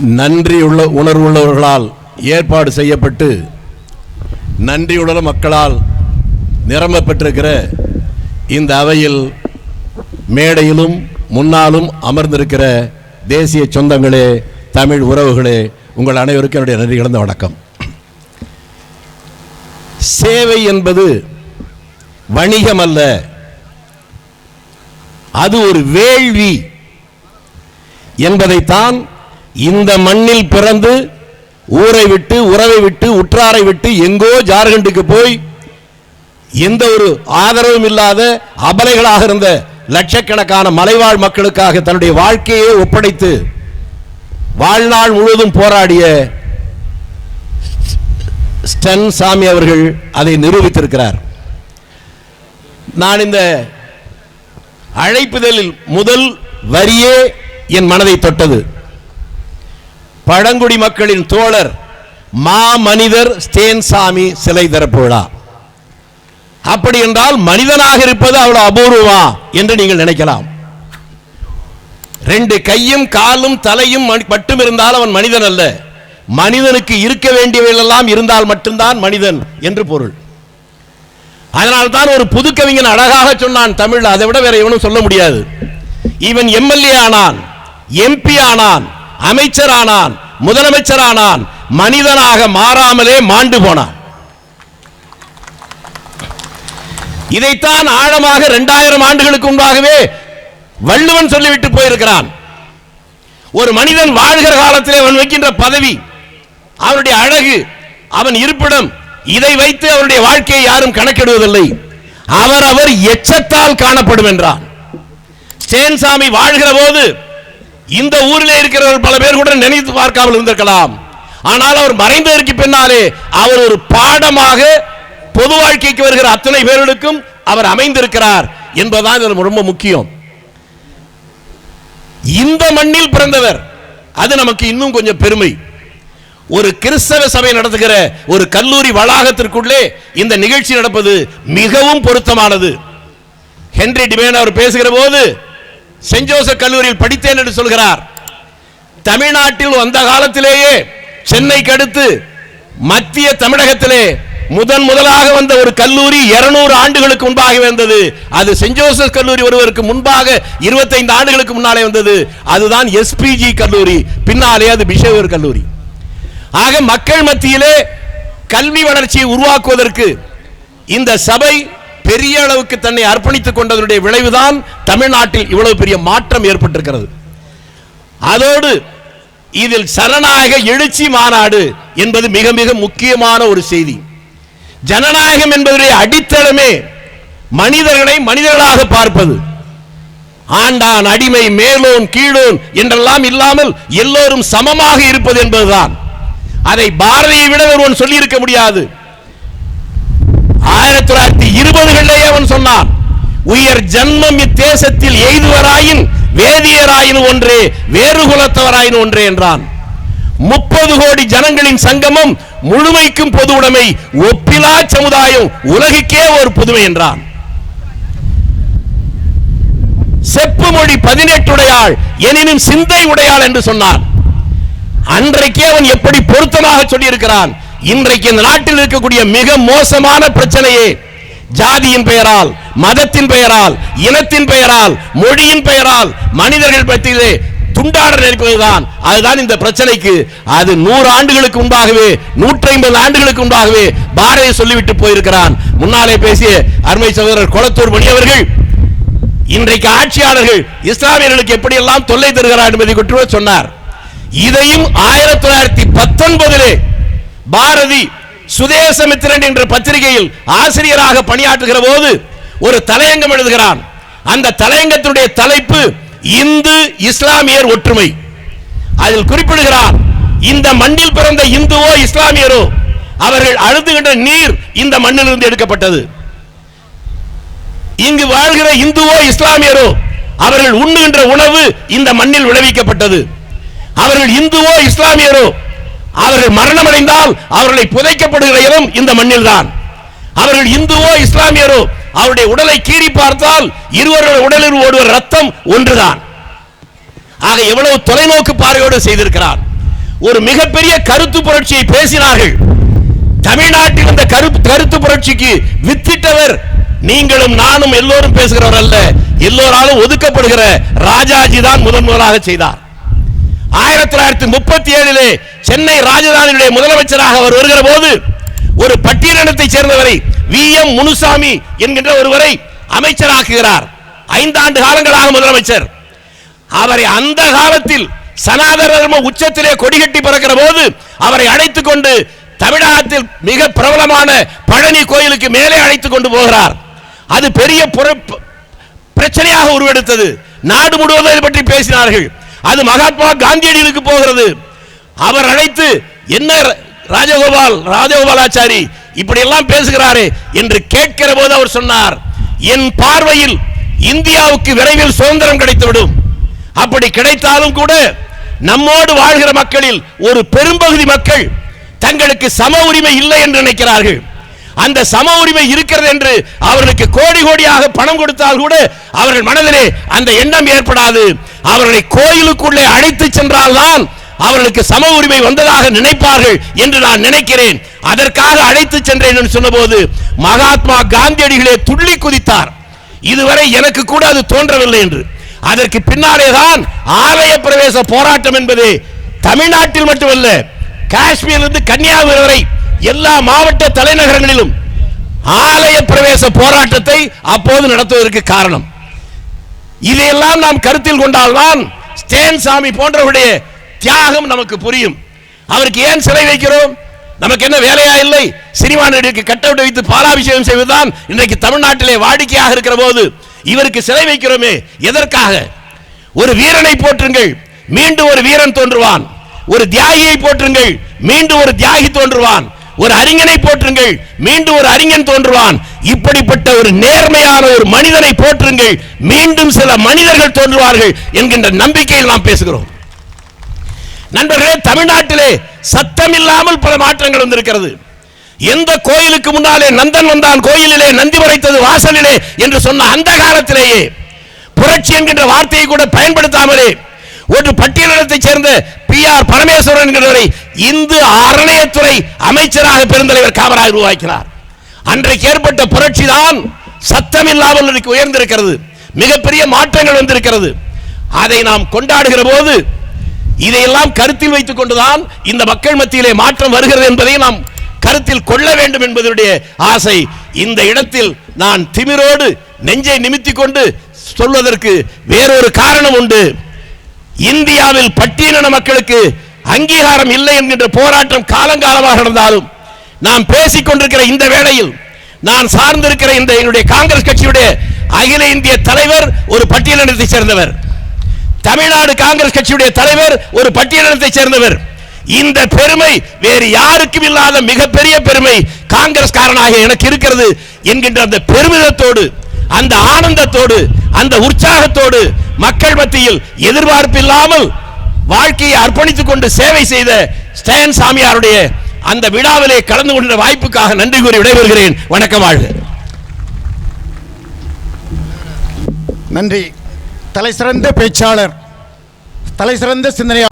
நன்றியுள்ள உணர்வுள்ளவர்களால் ஏற்பாடு செய்யப்பட்டு நன்றியுள்ள மக்களால் நிரம்பப்பட்டிருக்கிற இந்த அவையில் மேடையிலும் முன்னாலும் அமர்ந்திருக்கிற தேசிய சொந்தங்களே தமிழ் உறவுகளே உங்கள் அனைவருக்கும் என்னுடைய நன்றி கலந்த வணக்கம். சேவை என்பது வணிகம் அல்ல அது ஒரு வேள்வி என்பதைத்தான் இந்த மண்ணில் பிறந்து ஊரை விட்டு உறவை விட்டு உற்றாரை விட்டு எங்கோ ஜார்க்கண்டுக்கு போய் எந்த ஒரு ஆதரவும் இல்லாத அபலைகளாக இருந்த லட்சக்கணக்கான மலைவாழ் மக்களுக்காக தன்னுடைய வாழ்க்கையை ஒப்படைத்து வாழ்நாள் முழுவதும் போராடிய ஸ்டன் சாமி அவர்கள் அதை நிரூபித்திருக்கிறார். நான் இந்த அழைப்புதலில் முதல் வரியே என் மனதை தொட்டது. பழங்குடி மக்களின் தோழர் மா மனிதர் ஸ்டேன் சாமி சிலை திறப்பு விழா அப்படி என்றால் மனிதனாக இருப்பது அவ்வளவு அபூர்வமா என்று நீங்கள் நினைக்கலாம். ரெண்டு கையும் காலும் தலையும் மட்டும் இருந்தால் அவன் மனிதன் அல்ல. மனிதனுக்கு இருக்க வேண்டியவையெல்லாம் இருந்தால் மட்டும்தான் மனிதன் என்று பொருள். அதனால் தான் ஒரு புது கவிஞன் அழகாக சொன்னான் தமிழ் அதை விட வேற எவனும் சொல்ல முடியாது. இவன் எம்எல்ஏ ஆனான் எம்பி ஆனான் அமைச்சரானான் முதலமைச்சரானான் மனிதனாக மாறாமலே மாண்டு போனான். இதைத்தான் ஆழமாக இரண்டாயிரம் ஆண்டுகளுக்கு முன்பாகவே வள்ளுவன் சொல்லிவிட்டு போயிருக்கிறான். ஒரு மனிதன் வாழ்கிற காலத்திலே அவன் வைக்கின்ற பதவி அவனுடைய அழகு அவன் இருப்பிடம் இதை வைத்து அவருடைய வாழ்க்கையை யாரும் கணக்கிடுவதில்லை. அவர் அவர் எச்சத்தால் காணப்படும் என்றான். சேன்சாமி வாழ்கிற போது இந்த ஊரிலே இருக்கிறவர்கள் பல பேர் கூட நினைத்து பார்க்காமல் இருந்திருக்கலாம். ஆனால் அவர் மறைந்ததற்கு பின்னாலே அவர் ஒரு பாடமாக பொது வாழ்க்கைக்கு வருகிற அத்தனை பேர்களுக்கும் அவர் அமைந்திருக்கிறார் என்பதுதான் இதில் ரொம்ப முக்கியம். இந்த மண்ணில் பிறந்தவர் அது நமக்கு இன்னும் கொஞ்சம் பெருமை. ஒரு கிறிஸ்தவ சபை நடத்துகிற ஒரு கல்லூரி வளாகத்திற்குள்ளே இந்த நிகழ்ச்சி நடப்பது மிகவும் பொருத்தமானது. ஹென்றி டிமேன் அவர் பேசுகிற போது சென்ட் ஜோசப் கல்லூரியில் படித்தேன் என்று சொல்கிறார். தமிழ்நாட்டில் வந்த காலத்திலேயே சென்னைக்கு அடுத்து மத்திய தமிழகத்திலே முதன் முதலாக வந்த ஒரு கல்லூரி 200 ஆண்டுகளுக்கு முன்பாக வந்தது. அது சென்ட் ஜோசப் கல்லூரி ஒருவருக்கு முன்பாக 25 ஆண்டுகளுக்கு முன்னாலே வந்தது. அதுதான் எஸ்பிஜி கல்லூரி. பின்னாலே அது பிஷேவர் கல்லூரி. ஆக மக்கள் மத்தியிலே கல்வி வளர்ச்சியை உருவாக்குவதற்கு இந்த சபை பெரிய அளவுக்கு தன்னை அர்ப்பணித்துக் கொண்டதனுடைய விளைவுதான் தமிழ்நாட்டில் இவ்வளவு பெரிய மாற்றம் ஏற்பட்டிருக்கிறது. அதோடு இதில் சரணாயக எழுச்சி மாநாடு என்பது மிக மிக முக்கியமான ஒரு செய்தி. ஜனநாயகம் என்பதுடைய அடித்தளமே மனிதர்களை மனிதர்களாக பார்ப்பது. ஆண்டான் அடிமை மேலோன் கீழோன் என்றெல்லாம் இல்லாமல் எல்லோரும் சமமாக இருப்பது என்பதுதான். அதை பாரதியை விட ஒருவன் சொல்லியிருக்க முடியாது. ஆயிரத்தி தொள்ளாயிரத்தி இருபதுகளிலேயே அவன் சொன்னான் உயர் ஜன்மம் இத்தேசத்தில் எய்துவராயின் வேதியராயின் ஒன்றே வேறு குலத்தவராயின் ஒன்றே என்றான். முப்பது கோடி ஜனங்களின் சங்கமம் முழுமைக்கும் பொது உடைமை ஒப்பிலா சமுதாயம் உலகுக்கே ஒரு புதுமை என்றான். செப்பு மொழி பதினெட்டுடையாள் எனினும் சிந்தை உடையாள் என்று சொன்னான். அன்றைக்கே அவன் எப்படி பொருத்தமாக சொல்லியிருக்கிறான்? இன்றைக்கு இந்த நாட்டில் இருக்கக்கூடிய மிக மோசமான பிரச்சனையே ஜாதியின் பெயரால் மதத்தின் பெயரால் இனத்தின் பெயரால் மொழியின் பெயரால் மனிதர்கள் பற்றியிலே துண்டாட நினைப்பதுதான் அதுதான் இந்த பிரச்சனைக்கு. அது நூறு ஆண்டுகளுக்கு முன்பாகவே நூற்றி ஐம்பது ஆண்டுகளுக்கு முன்பாகவே பாரதி சொல்லிவிட்டு போயிருக்கிறான். முன்னாலே பேசிய அருமை சகோதரர் கொளத்தூர் மணி அவர்கள் இன்றைக்கு ஆட்சியாளர்கள் இஸ்லாமியர்களுக்கு எப்படியெல்லாம் தொல்லை தருகிறார் என்பதை குற்றவர் சொன்னார். இதையும் ஆயிரத்தி தொள்ளாயிரத்தி பத்தொன்பதிலே பாரதி சுதேசமித்திரன் என்ற பத்திரிகையில் ஆசிரியராக பணியாற்றுகிற போது ஒரு தலையங்கம் எழுதுகிறான். அந்த தலையங்கத்தினுடைய தலைப்பு இந்து இஸ்லாமியர் ஒற்றுமை. அதில் குறிப்பிடுகிறார் இந்த மண்ணில் பிறந்த இந்துவோ இஸ்லாமியரோ அவர்கள் அழுதுகின்ற நீர் இந்த மண்ணிலிருந்து எடுக்கப்பட்டது. இங்கு வாழ்கிற இந்துவோ இஸ்லாமியரோ அவர்கள் உண்ணுகின்ற உணவு இந்த மண்ணில் விளைவிக்கப்பட்டது. அவர்கள் இந்துவோ இஸ்லாமியரோ அவர்கள் மரணமடைந்தால் அவர்களை புதைக்கப்படுகிற இடம் இந்த மண்ணில் தான் அவர்கள் இந்துவோ இஸ்லாமியரோ அவருடைய உடலை கீறி பார்த்தால் இருவருடைய உடலில் ஓடுவ ரத்தம் ஒன்றுதான். ஆக எவ்வளவு தொலைநோக்கு பார்வையோடு செய்திருக்கிறார். ஒரு மிகப்பெரிய கருத்து புரட்சியை பேசினார்கள். தமிழ்நாட்டில் இந்த கருத்து கருத்து புரட்சிக்கு வித்திட்டவர் நீங்களும் நானும் எல்லோரும் பேசுகிறவர் அல்ல எல்லோராலும் ஒதுக்கப்படுகிற ராஜாஜி தான் முதன் முதலாக செய்தார். ஆயிரத்தி தொள்ளாயிரத்தி முப்பத்தி ஏழிலே சென்னை ராஜதானியுடைய முதலமைச்சராக அவர் வருகிற போது ஒரு பட்டியலினத்தை சேர்ந்தவரை வி. எம். முனுசாமி என்கின்ற ஒருவரை அமைச்சராக்குகிறார். ஐந்தாண்டு காலங்களாக முதலமைச்சர். அவரை அந்த காலத்தில் சனாதன தர்ம உச்சத்திலே கொடிகட்டி பறக்கிற போது அவரை அழைத்துக் கொண்டு தமிழகத்தில் மிக பிரபலமான பழனி கோயிலுக்கு மேலே அழைத்துக் கொண்டு போகிறார். அது பெரிய புற- பிரச்சனையாக உருவெடுத்தது. நாடு முழுவதும் இது பற்றி பேசினார்கள். அது மகாத்மா காந்தியடிகளுக்கு போகிறது. அவர் அழைத்து என்ன ர- ராஜகோபால் ராஜகோபாலாச்சாரி இப்படி எல்லாம் பேசுகிறாரே என்று கேட்கிற போது அவர் சொன்னார் என் பார்வையில் இந்தியாவுக்கு விரைவில் சுதந்திரம் கிடைத்துவிடும். அப்படி கிடைத்தாலும் கூட நம்மோடு வாழ்கிற மக்களில் ஒரு பெரும்பகுதி மக்கள் தங்களுக்கு சம உரிமை இல்லை என்று நினைக்கிறார்கள். அந்த சம உரிமை இருக்கிறது என்று அவர்களுக்கு கோடி கோடியாக பணம் கொடுத்தால் கூட அவர்கள் மனதிலே அந்த எண்ணம் ஏற்படாது. அவர்களை கோயிலுக்குள்ளே அழைத்து சென்றால்தான் அவர்களுக்கு சம உரிமை வந்ததாக நினைப்பார்கள் என்று நான் நினைக்கிறேன். அதற்காக அழைத்து சென்றேன் என்று சொன்னபோது மகாத்மா காந்தியடிகளே துள்ளி குதித்தார். இதுவரை எனக்கு கூட அது தோன்றவில்லை என்று. அதற்கு பின்னாலேதான் ஆலய பிரவேச போராட்டம் என்பது தமிழ்நாட்டில் மட்டுமல்ல காஷ்மீரிலிருந்து கன்னியாகுமரி வரை எல்லா மாவட்ட தலைநகரங்களிலும் ஆலய பிரவேச போராட்டத்தை அப்போது நடத்துவதற்கு காரணம். இதையெல்லாம் நாம் கருத்தில் கொண்டால்தான் ஸ்டேன் சாமி போன்றவருடைய தியாகம் நமக்கு புரியும். அவருக்கு ஏன் சிலை வைக்கிறோம்? நமக்கு என்ன வேலையா இல்லை? சினிமா நடிகருக்கு கட்டவுட் வைத்து பாலாபிஷேகம் செய்வதுதான் இன்றைக்கு தமிழ்நாட்டிலே வாடிக்கையாக இருக்கிற போது இவருக்கு சிலை வைக்கிறோமே எதற்காக? ஒரு வீரனை போற்றுங்கள் மீண்டும் ஒரு வீரன் தோன்றுவான். ஒரு தியாகியை போற்றுங்கள் மீண்டும் ஒரு தியாகி தோன்றுவான். ஒரு அறிஞனை போற்றுங்கள். மீண்டும் ஒரு அறிஞன் தோன்றுவான். இப்படிப்பட்ட ஒரு நேர்மையான ஒரு மனிதனை போற்றுங்கள். மீண்டும் சில மனிதர்கள் தோன்றுவார்கள் என்கின்ற நம்பிக்கையில் நாம் பேசுகிறோம். நண்பர்களே தமிழ்நாட்டிலே சத்தம் இல்லாமல் பல மாற்றங்கள் வந்திருக்கிறது. எந்த கோயிலுக்கு முன்னாலே நந்தன் வந்தான் கோயிலிலே நந்தி வரைத்தது வாசலிலே என்று சொன்ன அந்த காலத்திலேயே புரட்சி என்கின்ற வார்த்தையை கூட பயன்படுத்தாமலே ஒரு பட்டியலினத்தைச் சேர்ந்த பி ஆர் பரமேஸ்வரன் என்கிறவரை இந்து அறநிலையத்துறை அமைச்சராக பெருந்தலைவர் காமராஜ் உருவாக்கினார். அன்றைக்கு ஏற்பட்ட புரட்சி தான் சத்தம் இல்லாமல் இன்றைக்கு உயர்ந்திருக்கிறது. மிகப்பெரிய மாற்றங்கள் வந்திருக்கிறது. அதை நாம் கொண்டாடுகிற போது இதையெல்லாம் கருத்தில் வைத்துக் கொண்டுதான் இந்த மக்கள் மத்தியிலே மாற்றம் வருகிறது என்பதை நாம் கருத்தில் கொள்ள வேண்டும் என்பதனுடைய ஆசை இந்த இடத்தில் நான் திமிரோடு நெஞ்சை நிமித்திக் கொண்டு சொல்வதற்கு வேறொரு காரணம் உண்டு. இந்தியாவில் பட்டியலின மக்களுக்கு அங்கீகாரம் இல்லை என்கின்ற போராட்டம் காலங்காலமாக நடந்தாலும் நாம் பேசிக் கொண்டிருக்கிற இந்த வேளையில் நான் சார்ந்திருக்கிற இந்த என்னுடைய காங்கிரஸ் கட்சியுடைய அகில இந்திய தலைவர் ஒரு பட்டியலினத்தை சேர்ந்தவர். தமிழ்நாடு காங்கிரஸ் கட்சியுடைய தலைவர் ஒரு பட்டியலினத்தை சேர்ந்தவர். இந்த பெருமை வேறு யாருக்கும் இல்லாத மிகப்பெரிய பெருமை காங்கிரஸ் காரனாக எனக்கு இருக்கிறது என்கின்ற அந்த பெருமிதத்தோடு அந்த ஆனந்தத்தோடு அந்த உற்சாகத்தோடு மக்கள் மத்தியில் எதிர்பார்ப்பில்லாமல் வாழ்க்கையை அர்ப்பணித்துக் கொண்டு சேவை செய்த ஸ்டேன் சாமியாருடைய அந்த விழாவிலே கலந்து கொண்ட வாய்ப்புக்காக நன்றி கூறி விடைபெறுகிறேன். வணக்கம் வாழ்க. நன்றி. தலைசிறந்த பேச்சாளர் தலைசிறந்த சிந்தனை